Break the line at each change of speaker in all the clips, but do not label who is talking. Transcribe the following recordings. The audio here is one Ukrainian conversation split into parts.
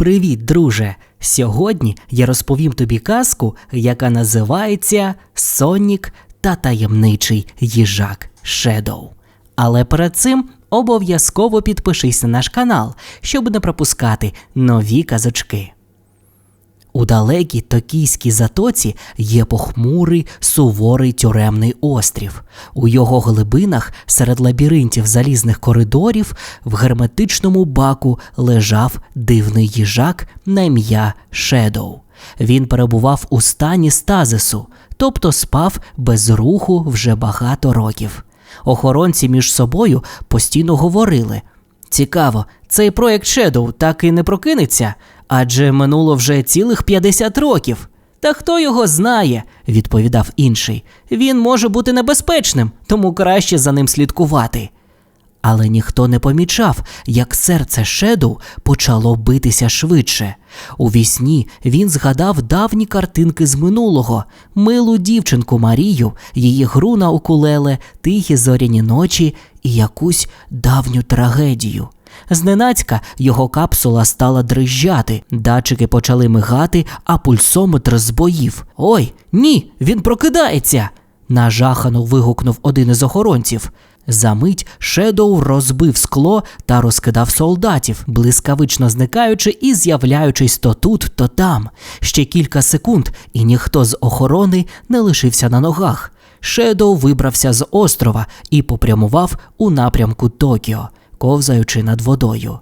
Привіт, друже! Сьогодні я розповім тобі казку, яка називається Сонік та таємничий їжак Шедоу. Але перед цим обов'язково підпишись на наш канал, щоб не пропускати нові казочки. У далекій токійській затоці є похмурий суворий тюремний острів. У його глибинах серед лабіринтів залізних коридорів в герметичному баку лежав дивний їжак на ім'я Шедоу. Він перебував у стані стазису, тобто спав без руху вже багато років. Охоронці між собою постійно говорили: Цікаво, цей проект Shadow так і не прокинеться, адже минуло вже цілих 50 років. Та хто його знає, відповідав інший. Він може бути небезпечним, тому краще за ним слідкувати. Але ніхто не помічав, як серце Шеду почало битися швидше. У вісні він згадав давні картинки з минулого, милу дівчинку Марію, її гру на укулеле, тихі зоряні ночі і якусь давню трагедію. Зненацька його капсула стала дрижджати, датчики почали мигати, а пульсометр збоїв. Ой, ні, він прокидається. нажахано вигукнув один із охоронців. Замить Шедоу розбив скло та розкидав солдатів, блискавично зникаючи і з'являючись то тут, то там. Ще кілька секунд, і ніхто з охорони не лишився на ногах. Шедоу вибрався з острова і попрямував у напрямку Токіо, ковзаючи над водою.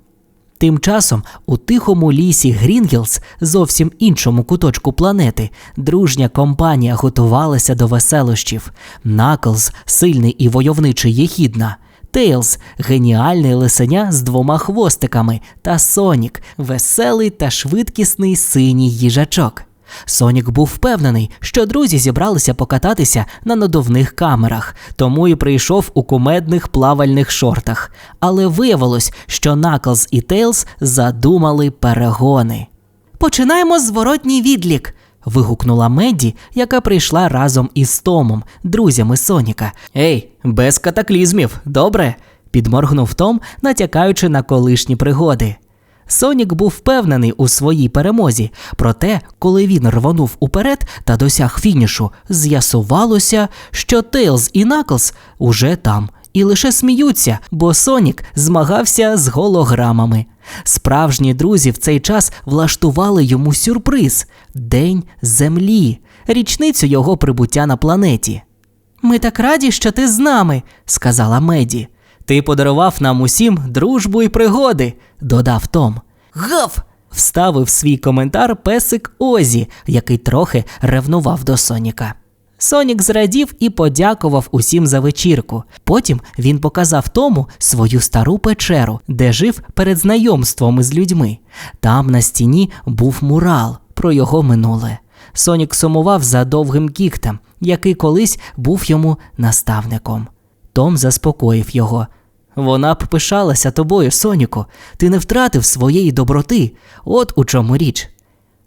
Тим часом у тихому лісі Грінгілс, зовсім іншому куточку планети, дружня компанія готувалася до веселощів. Наклз, сильний і войовничий єхідна. Тейлз геніальний лисеня з двома хвостиками, та Сонік веселий та швидкісний синій їжачок. Сонік був впевнений, що друзі зібралися покататися на надувних камерах, тому і прийшов у кумедних плавальних шортах. Але виявилось, що Наклз і Тейлз задумали перегони. Починаємо зворотній відлік. вигукнула Медді, яка прийшла разом із Томом, друзями Соніка. Ей, без катаклізмів, добре? підморгнув Том, натякаючи на колишні пригоди. Сонік був впевнений у своїй перемозі, проте, коли він рвонув уперед та досяг фінішу, з'ясувалося, що Тейлз і Наклз уже там. І лише сміються, бо Сонік змагався з голограмами. Справжні друзі в цей час влаштували йому сюрприз День Землі, річницю його прибуття на планеті. Ми так раді, що ти з нами, сказала Меді. Ти подарував нам усім дружбу і пригоди, додав Том. Гав! вставив свій коментар песик Озі, який трохи ревнував до Соніка. Сонік зрадів і подякував усім за вечірку. Потім він показав Тому свою стару печеру, де жив перед знайомством із людьми. Там на стіні був мурал про його минуле. Сонік сумував за довгим кіктем, який колись був йому наставником. Том заспокоїв його. Вона б пишалася тобою, Соніку. Ти не втратив своєї доброти. От у чому річ.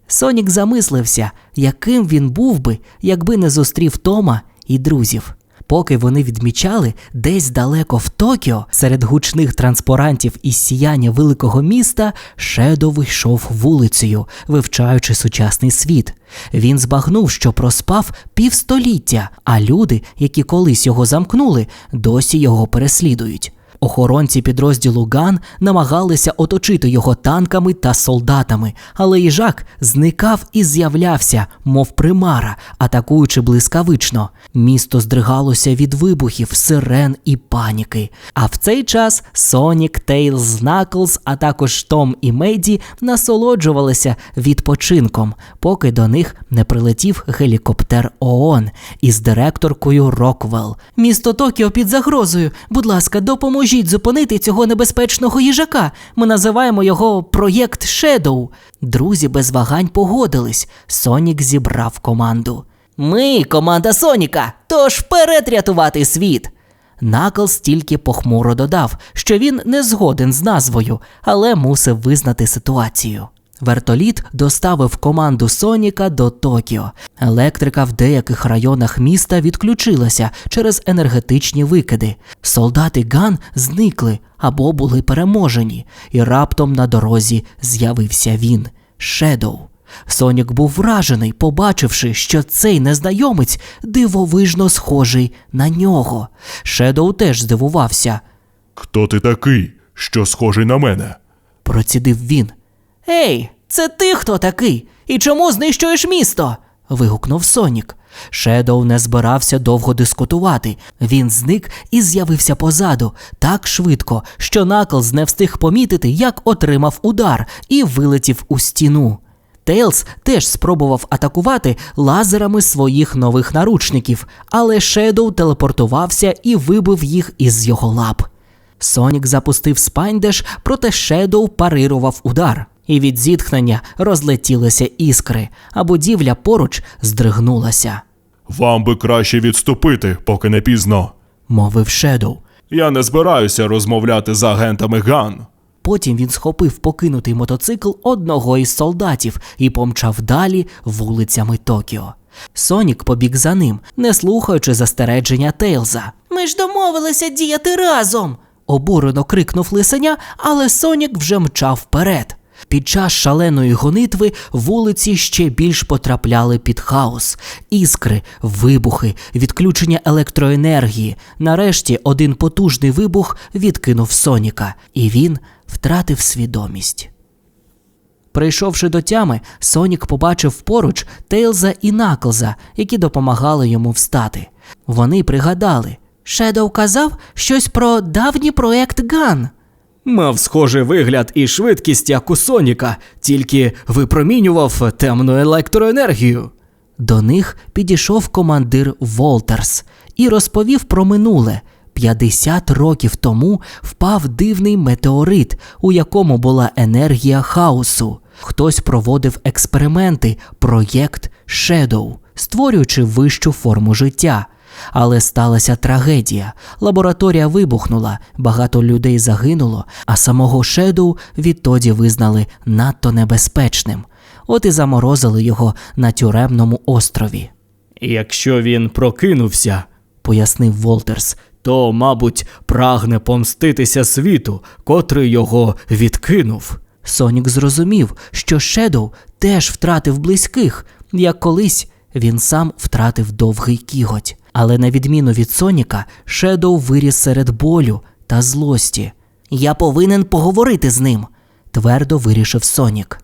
Сонік замислився, яким він був би, якби не зустрів Тома і друзів. Поки вони відмічали десь далеко в Токіо, серед гучних транспорантів із сіяння великого міста, Шедов йшов вулицею, вивчаючи сучасний світ. Він збагнув, що проспав півстоліття, а люди, які колись його замкнули, досі його переслідують. Охоронці підрозділу Ган намагалися оточити його танками та солдатами, але їжак зникав і з'являвся, мов примара, атакуючи блискавично. Місто здригалося від вибухів, сирен і паніки. А в цей час Сонік, Тейлз, Наклз, а також Том і Мейді насолоджувалися відпочинком, поки до них не прилетів гелікоптер ООН із директоркою Роквелл. Місто Токіо під загрозою. Будь ласка, допоможіть зупинити цього небезпечного їжака. Ми називаємо його проєкт Шедоу. Друзі без вагань погодились. Сонік зібрав команду. Ми команда Соніка, тож вперед рятувати світ. Наклз тільки похмуро додав, що він не згоден з назвою, але мусив визнати ситуацію. Вертоліт доставив команду Соніка до Токіо. Електрика в деяких районах міста відключилася через енергетичні викиди. Солдати Ган зникли або були переможені, і раптом на дорозі з'явився він Шедоу. Сонік був вражений, побачивши, що цей незнайомець дивовижно схожий на нього. Шедоу теж здивувався.
Хто ти такий, що схожий на мене?
Процідив він. Ей, це ти хто такий? І чому знищуєш місто? вигукнув Сонік. Шедоу не збирався довго дискутувати. Він зник і з'явився позаду так швидко, що Наклз не встиг помітити, як отримав удар, і вилетів у стіну. Тейлз теж спробував атакувати лазерами своїх нових наручників, але Шедоу телепортувався і вибив їх із його лап. Сонік запустив спайндеш, проте Шедоу парирував удар, і від зітхнення розлетілися іскри, а будівля поруч здригнулася,
Вам би краще відступити, поки не пізно.
мовив Шедоу.
Я не збираюся розмовляти з агентами Ган.
Потім він схопив покинутий мотоцикл одного із солдатів і помчав далі вулицями Токіо. Сонік побіг за ним, не слухаючи застереження Тейлза. Ми ж домовилися діяти разом. обурено крикнув лисеня, але Сонік вже мчав вперед. Під час шаленої гонитви вулиці ще більш потрапляли під хаос, іскри, вибухи, відключення електроенергії. Нарешті один потужний вибух відкинув Соніка, і він втратив свідомість. Прийшовши до тями, Сонік побачив поруч Тейлза і Наклза, які допомагали йому встати. Вони пригадали. Шедоу казав щось про давній проект Ган. Мав схожий вигляд і швидкість, як у Соніка, тільки випромінював темну електроенергію. До них підійшов командир Волтерс і розповів про минуле. 50 років тому впав дивний метеорит, у якому була енергія хаосу. Хтось проводив експерименти, проєкт Shadow, створюючи вищу форму життя. Але сталася трагедія. Лабораторія вибухнула, багато людей загинуло, а самого Шедоу відтоді визнали надто небезпечним. От і заморозили його на тюремному острові. Якщо він прокинувся, пояснив Волтерс, то, мабуть, прагне помститися світу, котрий його відкинув. Сонік зрозумів, що Шедоу теж втратив близьких, як колись він сам втратив довгий кіготь. Але на відміну від Соніка, Шедоу виріс серед болю та злості. Я повинен поговорити з ним, твердо вирішив Сонік.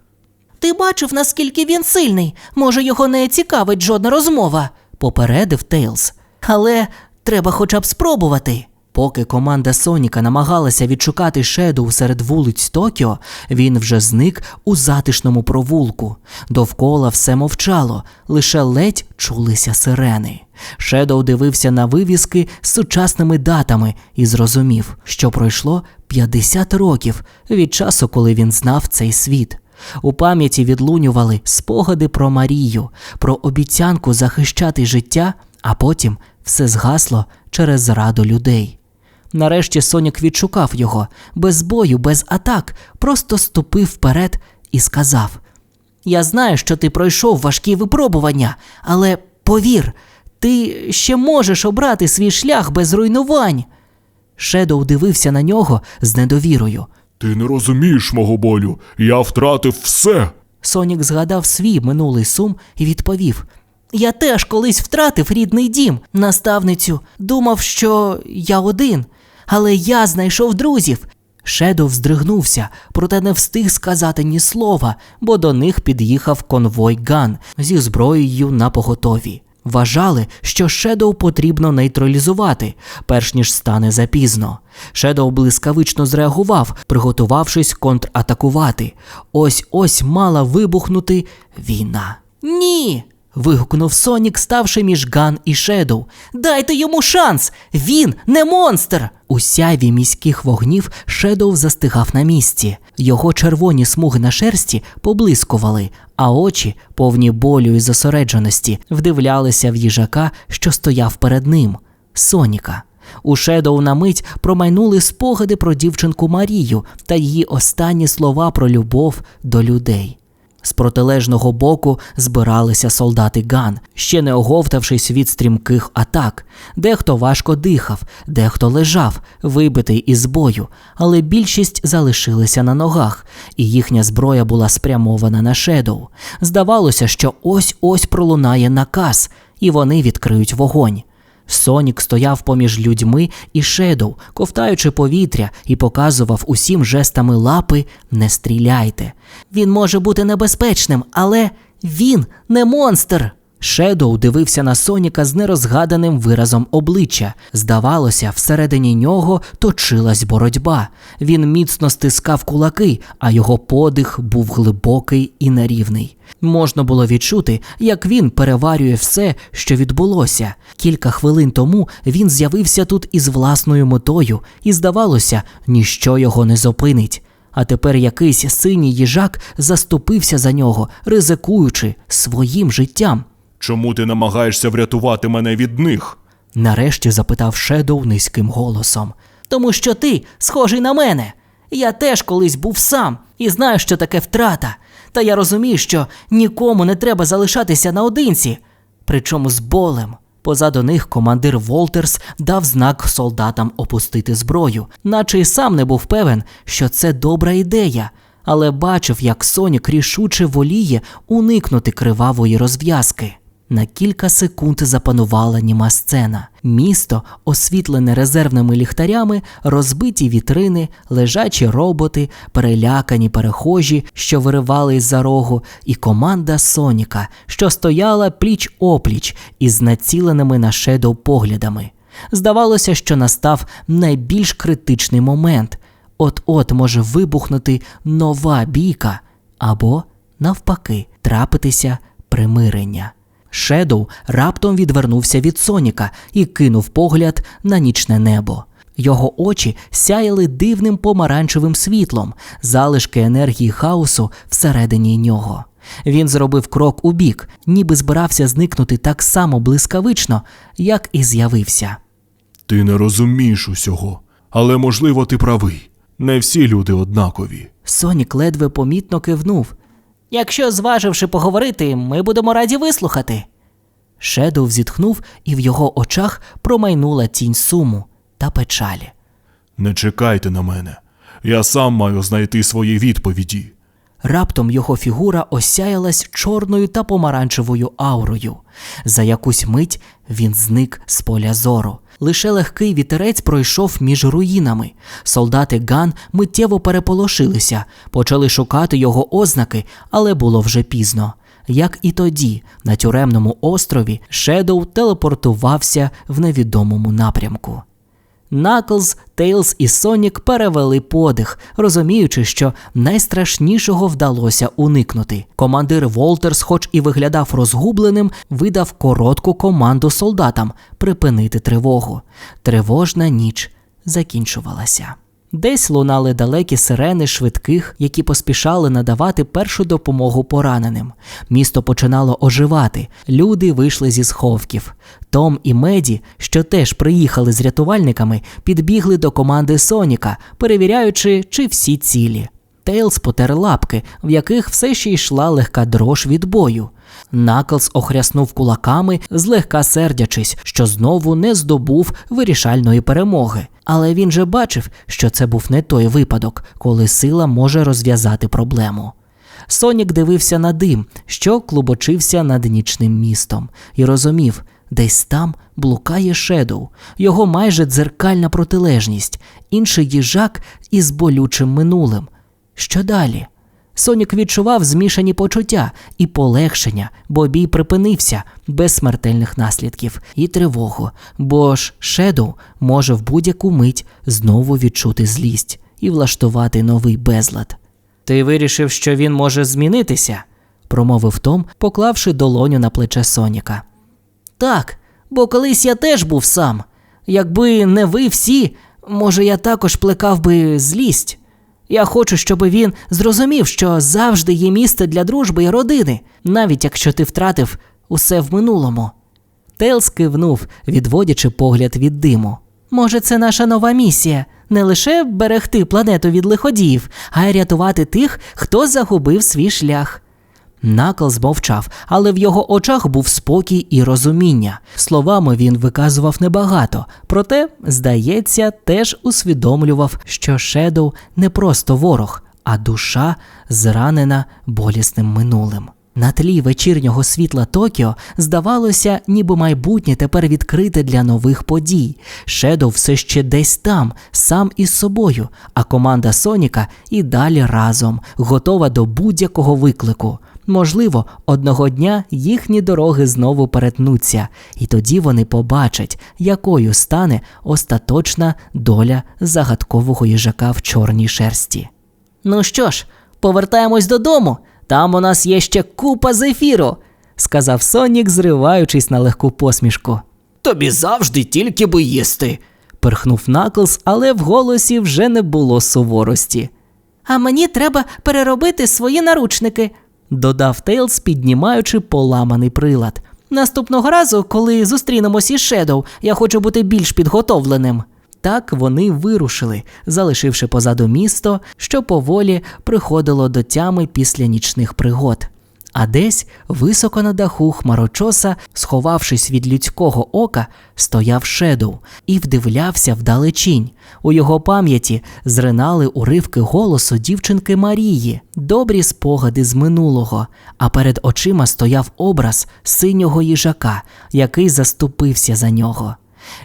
Ти бачив, наскільки він сильний. Може, його не цікавить жодна розмова, попередив Тейлз. Але треба хоча б спробувати. Поки команда Соніка намагалася відшукати Шедоу серед вулиць Токіо, він вже зник у затишному провулку. Довкола все мовчало, лише ледь чулися сирени. Шедоу дивився на вивіски з сучасними датами і зрозумів, що пройшло 50 років від часу, коли він знав цей світ. У пам'яті відлунювали спогади про Марію, про обіцянку захищати життя, а потім все згасло через зраду людей. Нарешті Сонік відшукав його без бою, без атак, просто ступив вперед і сказав: Я знаю, що ти пройшов важкі випробування, але повір, ти ще можеш обрати свій шлях без руйнувань. Шедоу дивився на нього з недовірою.
Ти не розумієш мого болю. Я втратив все.
Сонік згадав свій минулий сум і відповів: Я теж колись втратив рідний дім, наставницю, думав, що я один, але я знайшов друзів. Шедоу здригнувся, проте не встиг сказати ні слова, бо до них під'їхав конвой Ган зі зброєю на поготові. Вважали, що Шедоу потрібно нейтралізувати, перш ніж стане запізно. Шедоу блискавично зреагував, приготувавшись контратакувати. Ось ось мала вибухнути війна. Ні. Вигукнув Сонік, ставши між Ган і Шедоу. Дайте йому шанс! Він не монстр! У сяйві міських вогнів Шедоу застигав на місці. Його червоні смуги на шерсті поблискували, а очі, повні болю і зосередженості, вдивлялися в їжака, що стояв перед ним Соніка. У Шедоу на мить промайнули спогади про дівчинку Марію та її останні слова про любов до людей. З протилежного боку збиралися солдати Ган, ще не оговтавшись від стрімких атак. Дехто важко дихав, дехто лежав, вибитий із бою, але більшість залишилися на ногах, і їхня зброя була спрямована на Шедоу. Здавалося, що ось-ось пролунає наказ, і вони відкриють вогонь. Сонік стояв поміж людьми і Шедоу, ковтаючи повітря, і показував усім жестами лапи не стріляйте. Він може бути небезпечним, але він не монстр. Шедоу дивився на Соніка з нерозгаданим виразом обличчя. Здавалося, всередині нього точилась боротьба. Він міцно стискав кулаки, а його подих був глибокий і нерівний. Можна було відчути, як він переварює все, що відбулося. Кілька хвилин тому він з'явився тут із власною метою, і здавалося, ніщо його не зупинить. А тепер якийсь синій їжак заступився за нього, ризикуючи своїм життям.
Чому ти намагаєшся врятувати мене від них?
Нарешті запитав Шедоу низьким голосом. Тому що ти схожий на мене. Я теж колись був сам і знаю, що таке втрата. Та я розумію, що нікому не треба залишатися наодинці, причому з болем. Позаду них командир Волтерс дав знак солдатам опустити зброю, наче й сам не був певен, що це добра ідея, але бачив, як Сонік рішуче воліє уникнути кривавої розв'язки. На кілька секунд запанувала німа сцена. Місто, освітлене резервними ліхтарями, розбиті вітрини, лежачі роботи, перелякані перехожі, що виривали із-за рогу, і команда Соніка, що стояла пліч опліч із націленими на шедоу поглядами. Здавалося, що настав найбільш критичний момент. От-от може вибухнути нова бійка, або, навпаки, трапитися примирення. Шедоу раптом відвернувся від Соніка і кинув погляд на нічне небо. Його очі сяяли дивним помаранчевим світлом, залишки енергії хаосу всередині нього. Він зробив крок у бік, ніби збирався зникнути так само блискавично, як і з'явився.
Ти не розумієш усього, але можливо ти правий. Не всі люди однакові.
Сонік ледве помітно кивнув. Якщо, зваживши поговорити, ми будемо раді вислухати. Шедов зітхнув, і в його очах промайнула тінь суму та печалі.
Не чекайте на мене. Я сам маю знайти свої відповіді.
Раптом його фігура осяялась чорною та помаранчевою аурою. За якусь мить він зник з поля зору. Лише легкий вітерець пройшов між руїнами. Солдати Ган миттєво переполошилися, почали шукати його ознаки, але було вже пізно. Як і тоді, на тюремному острові Шедоу телепортувався в невідомому напрямку. Наклз, Тейлз і Сонік перевели подих, розуміючи, що найстрашнішого вдалося уникнути. Командир Волтерс, хоч і виглядав розгубленим, видав коротку команду солдатам припинити тривогу. Тривожна ніч закінчувалася. Десь лунали далекі сирени швидких, які поспішали надавати першу допомогу пораненим. Місто починало оживати. Люди вийшли зі сховків. Том і Меді, що теж приїхали з рятувальниками, підбігли до команди Соніка, перевіряючи, чи всі цілі. Тейлз потер лапки, в яких все ще йшла легка дрож від бою. Наклз охряснув кулаками, злегка сердячись, що знову не здобув вирішальної перемоги. Але він же бачив, що це був не той випадок, коли сила може розв'язати проблему. Сонік дивився на дим, що клубочився над нічним містом, і розумів, десь там блукає Шедоу, його майже дзеркальна протилежність, інший їжак із болючим минулим. Що далі? Сонік відчував змішані почуття і полегшення, бо бій припинився без смертельних наслідків, і тривогу, бо ж Шедоу може в будь-яку мить знову відчути злість і влаштувати новий безлад. Ти вирішив, що він може змінитися? промовив Том, поклавши долоню на плече Соніка. Так, бо колись я теж був сам. Якби не ви всі, може, я також плекав би злість. Я хочу, щоб він зрозумів, що завжди є місце для дружби і родини, навіть якщо ти втратив усе в минулому. Тейлз кивнув, відводячи погляд від диму. Може, це наша нова місія не лише берегти планету від лиходіїв, а й рятувати тих, хто загубив свій шлях. Наклз мовчав, але в його очах був спокій і розуміння. Словами він виказував небагато, проте, здається, теж усвідомлював, що Шедоу не просто ворог, а душа зранена болісним минулим. На тлі вечірнього світла Токіо здавалося, ніби майбутнє тепер відкрите для нових подій. Шедоу все ще десь там, сам із собою, а команда Соніка і далі разом, готова до будь-якого виклику. Можливо, одного дня їхні дороги знову перетнуться, і тоді вони побачать, якою стане остаточна доля загадкового їжака в чорній шерсті. Ну що ж, повертаємось додому. Там у нас є ще купа зефіру, сказав Сонік, зриваючись на легку посмішку. Тобі завжди тільки би їсти, перхнув Наклз, але в голосі вже не було суворості. А мені треба переробити свої наручники, додав Тейлз, піднімаючи поламаний прилад. Наступного разу, коли зустрінемось із Шедоу, я хочу бути більш підготовленим. Так вони вирушили, залишивши позаду місто, що поволі приходило до тями після нічних пригод. А десь, високо на даху хмарочоса, сховавшись від людського ока, стояв Шедоу і вдивлявся вдалечінь. У його пам'яті зринали уривки голосу дівчинки Марії, добрі спогади з минулого, а перед очима стояв образ синього їжака, який заступився за нього.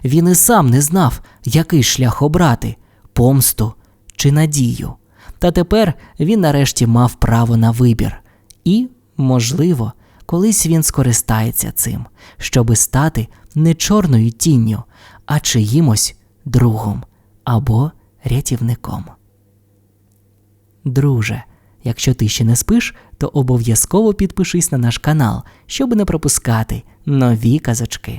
Він і сам не знав, який шлях обрати помсту чи надію. Та тепер він нарешті мав право на вибір. І, можливо, колись він скористається цим, щоби стати не чорною тінню, а чиїмось другом або рятівником. Друже, якщо ти ще не спиш, то обов'язково підпишись на наш канал, щоб не пропускати нові казочки.